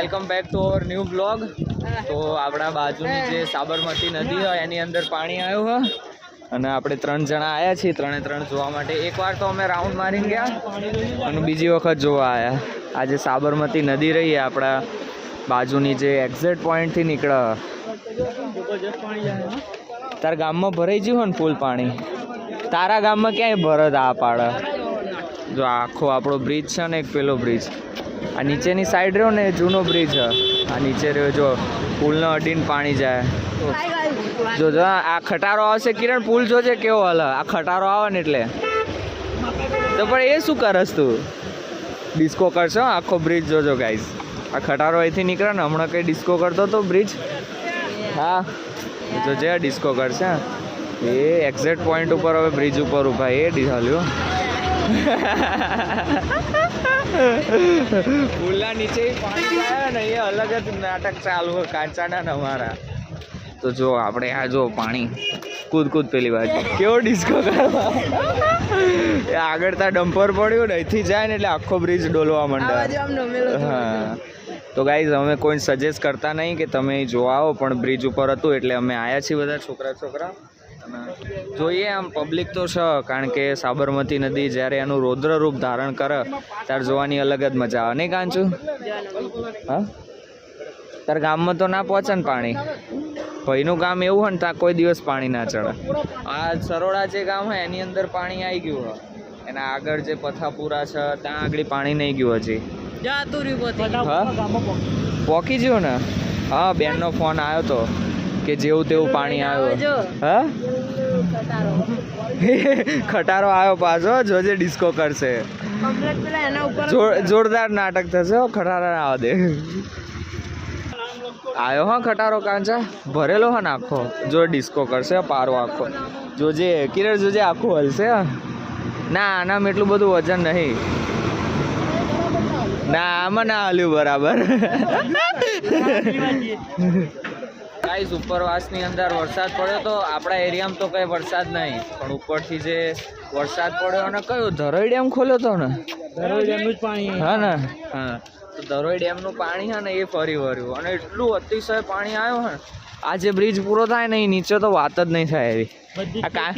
Welcome back to our new blog. તો આપણા બાજુની જે સાબરમતી નદી હોય, એની અંદર પાણી આવ્યું હોય. અને આપણે ત્રણ જણા આવ્યા છીએ, ત્રણે ત્રણ જોવા માટે. એકવાર તો અમે રાઉન્ડ મારીને ગયા અને બીજી વખત જોવા આવ્યા આજે સાબરમતી નદી રહી, આપણા બાજુની જે એક્ઝેક્ટ પોઈન્ટથી નીકળે તારા ગામમાં ભરાઈ ગયું હોય ને ફૂલ પાણી? તારા ગામમાં ક્યાંય ભરત આ પાડે? જો આખો આપણો બ્રિજ છે ને, એક પેલો બ્રિજ આ નીચેની સાઈડ રહ્યો ને જૂનો બ્રિજ આ નીચે રહ્યો, જો, પુલને અડીને પાણી જાય. જો જો, આ ખટારો આવશે કિરણ, પુલ જોજે કેવો હાલ. આ ખટારો આવે ને એટલે. તો પણ એ શું કરસ તું? ડિસ્કો કરશો? આખો બ્રિજ જોજો ગાઈઝ આ ખટારો અહીંથી નીકળે ને, હમણાં કંઈ ડિસ્કો કરતો તો બ્રિજ હા. જોજે ડિસ્કો કરશે, એ એક્ઝેક્ટ પોઈન્ટ ઉપર હવે બ્રિજ ઉપર ઊભા, એ હાલ્યો. પુલના નીચે પાણી આવ્યા ને એ અલગ જ નાટક ચાલુ હોય કાંચાના ને અમારા. તો જો આપણે આ જો પાણી કૂદ કૂદ પેલી બાજુ. કેવો ડિસ્કો કરવા? આગળ ત્યાં ડમ્પર પડ્યું ને અહીંથી જાય ને એટલે આખો બ્રિજ ડોલવા માંડે. હા. તો ગાઈઝ અમે કોઈ સજેસ્ટ કરતા નહીં કે તમે જોવા આવો પણ બ્રિજ ઉપર હતું એટલે અમે આવ્યા છીએ બધા છોકરા છોકરા. જોઈએ આમ પબ્લિક તો છે કારણ કે સાબરમતી નદી જ્યારે એનું રૌદ્ર રૂપ ધારણ કરે ત્યારે જોવાની અલગ જ મજા આવે. નહીં કાંચું? હા? તાર ગામમાં તો ના પહોંચે ને પાણી? ભાઈનું ગામ એવું હોય ને ત્યાં કોઈ દિવસ પાણી ના ચડે. આ સરોડા જે ગામ હોય એની અંદર પાણી આવી ગયું હોય. એના આગળ જે પથાપુરા છે ત્યાં આગળ પાણી નહીં ગયું હજી. પોકી ગયું ને? હા બેનનો ફોન આવ્યો તો. કે જેવું તેવું પાણી આવ્યું. હા? ખટારો. આવ્યો પાછો જોજે ડિસ્કો કરશે. જોર- જોરદાર નાટક થશે ખટારા ના દે. આવ્યો હા ખટારો કાંચા. ભરેલો હા ને આખો જો ડિસ્કો કરશે પારો આખો. જોજે કિરણ જોજે આખું હલશે ના આનામાં એટલું બધું વજન નહીં. ના આમાં ના હલ્યું બરાબર. ગાઈઝ ઉપરવાસની અંદર વરસાદ પડ્યો તો આપણા એરિયામાં તો કંઈ વરસાદ નહીં. પણ ઉપરથી જે વરસાદ પડ્યો અને કયો ધરોઈ ડેમ ખોલ્યો તો ને? જ પાણી. હા ને? હા. તો ધરોઈ ડેમનું પાણી છે ને એ ફરી વળ્યું. અને એટલું અતિશય પાણી આવ્યું ને આ જે બ્રિજ પૂરો થાય ને એ નીચે તો વાત જ નહીં થાય એવી.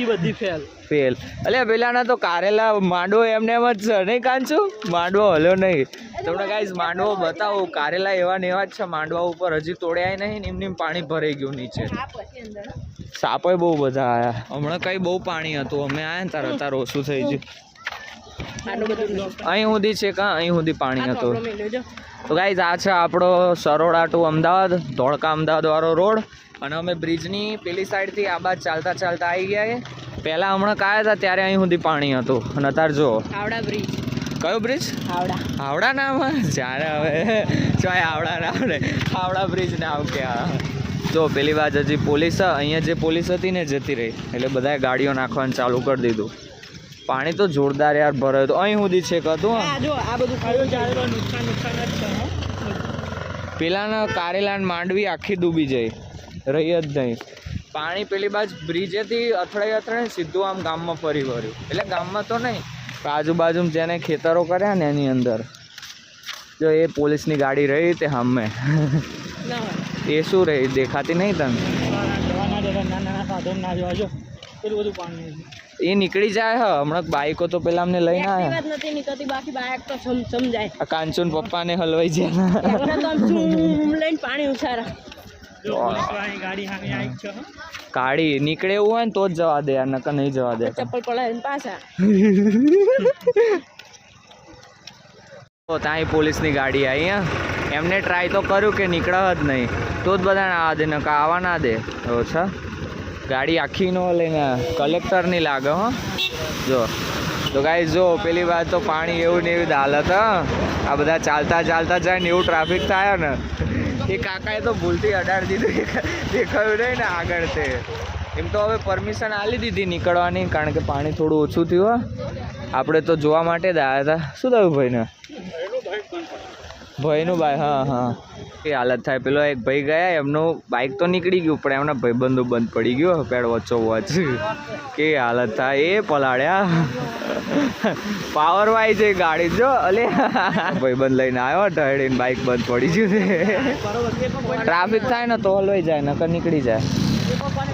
બધી ફેલ ફેલ એટલે પેલાના તો કારેલા માંડવો એમને એમ જ છે. નહીં કાંચું? માંડવો હલ્યો નહીં. તમને કાંઈ માંડવો બતાવો. કારેલા એવા ને એવા જ છે માંડવા ઉપર. હજી તોડ્યા નહીં ને એમને એમ પાણી ભરાઈ ગયું નીચે. સાપોય બહુ બધા આયા. હમણાં કઈ બહુ પાણી હતું. અમે આયા ને તાર અત્યારે ઓછું થઈ ગયું. અહીં સુધી છે કા? અહીં સુધી પાણી હતું. તો ગાઈઝ આ છે આપણો સરોડા ટુ અમદાવાદ ધોળકા અમદાવાદ વાળો રોડ. અને અમે બ્રિજની પેલી સાઈડથી આ બાદ ચાલતા ચાલતા આવી ગયા પહેલાં હમણાં કાયા હતા ત્યારે અહીં સુધી પાણી હતું. અને અત્યારે જો હાવડા બ્રિજ કયો બ્રિજ હાવડા. હાવડા નામ જ્યારે હવે ચાય હાવડા નામ ને હાવડા બ્રિજ નામ કે જો પેલી વાત હજી પોલીસ અહીંયા જે પોલીસ હતી ને જતી રહી. એટલે બધાએ ગાડીઓ નાખવાનું ચાલુ કરી દીધું. પાણી તો જોરદાર યાર ભરાયું હતું અહીં સુધી છેક હતું જો આ બધું તો નુકસાન નુકસાન જ છે હો. પેલાના કારેલા માંડવી આખી ડૂબી જાય રહી જ નહીં. પાણી પેલી બાજુ બ્રિજેથી અથડાઈ અથડાઈ સીધું આમ ગામમાં ફરી વળ્યું. એટલે ગામમાં તો નહીં આજુબાજુ જેને ખેતરો કર્યા ને એની અંદર. જો એ પોલીસની ગાડી રહી તે હમે એ શું રહી દેખાતી નહીં તને? ના જવા ના જવા બધું પાણી એ નીકળી જાય હ હમણાં બાઈકો તો પેલા અમને લઈને આવ્યા વાત નથી નીકળતી બાકી બાઈક તો સમ સમજાય. આ કાંચુન પપ્પાને હલવાઈ જાય એમને તો આમ લઈને પાણી ઉછારા ગાડી કાળી નીકળે એવું હોય ને તો જ જવા દે નકર નહીં જવા દે. ચપ્પલ પડાવીને પાછા. તો ત્યાં પોલીસની ગાડી આવી હા. એમને ટ્રાય તો કર્યું કે નીકળવા જ નહીં. તો જ બધાને આવવા દે નકા આવવા ના દે. ઓછા ગાડી આખી નો લઈને કલેક્ટરની લાગે હો. જો, તો ગાઈ જો, પેલી વાર તો પાણી એવું ને એવી હાલત આ બધા ચાલતા ચાલતા જાય ને એવું ટ્રાફિક થાય ને. એ કાકાએ તો ભૂલથી અડાડ દીધું દેખાયું નહીં ને આગળ તે. એમ તો હવે પરમિશન આલી દીધી નીકળવાની, કારણ કે પાણી થોડું ઓછું થયું આપણે તો જોવા માટે જ આવ્યા હતા. શું થયું ભાઈને? ભાઈનું ભાઈ, હા હા. એ હાલત થાય. પેલો એક ભાઈ ગયા, એમનું બાઇક તો નીકળી ગયું, પણ એમના ભાઈબંધો બંધ પડી ગયો, પેડ વચ્ચો વચ કે હાલત થાય. એ પલાળ્યા. પાવર વાય છે ગાડી, જો, અલે. ભાઈબંધ લઈને આવ્યો, ઢળીને બાઇક બંધ પડી ગયું છે. ટ્રાફિક થાય ને તો હલવાઈ જાય, નકર નીકળી જાય.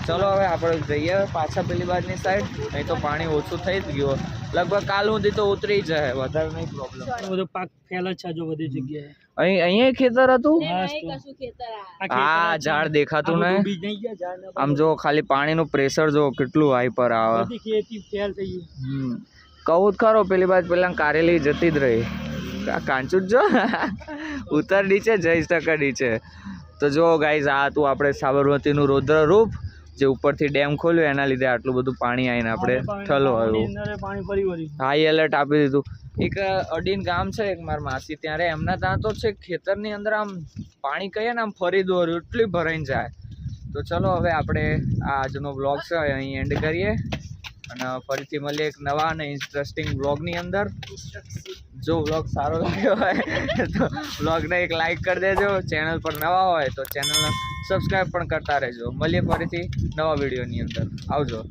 ચલો હવે આપણે જઈએ પાછા પેલી બાજુની સાઈડ નહીં તો પાણી ઓછું થઈ જ ગયું. લગભગ કાલ સુધી તો ઉતરી જાય, વધારે નહીં પ્રોબ્લેમ બધો પાક ફેલ જ છે જો બધી જગ્યાએ. અહીં અહીંયા ખેતર હતું? આ. ઝાડ દેખાતું ને? આમ જો ખાલી પાણીનું પ્રેશર જો કેટલું હાઈ પર આવે. કહું જ ખરો પેલી બાજુ પેલા કારેલી જતી જ રહી. આ કાંચું જ જો. ઉતર નીચે જઈશ ટકા નીચે. તો જો ગાઈઝ આ હતું આપણે સાબરમતીનું રુદ્ર રૂપ જે ઉપરથી ડેમ ખોલ્યો એના લીધે આટલું બધું પાણી આવીને આપણે ઠલો આવ્યું હાઈ એલર્ટ આપી દીધું. એક અડીન ગામ છે એક મારા માસી. ત્યારે એમના ત્યાં તો છે ખેતરની અંદર આમ પાણી કહીએ ને આમ ફરી દોર્યું એટલી ભરાઈને જાય. તો ચલો હવે આપણે આ આજનો બ્લોગ છે અહીં એન્ડ કરીએ. અને ફરીથી મળીએ એક નવા અને ઇન્ટરેસ્ટિંગ બ્લોગની અંદર. જો બ્લોગ સારો લાગ્યો હોય, તો બ્લોગને એક લાઈક કરી દેજો. ચેનલ પર નવા હોય તો ચેનલને સબસ્ક્રાઈબ પણ કરતા રહેજો. મળીએ ફરીથી નવા વિડીયોની અંદર. આવજો.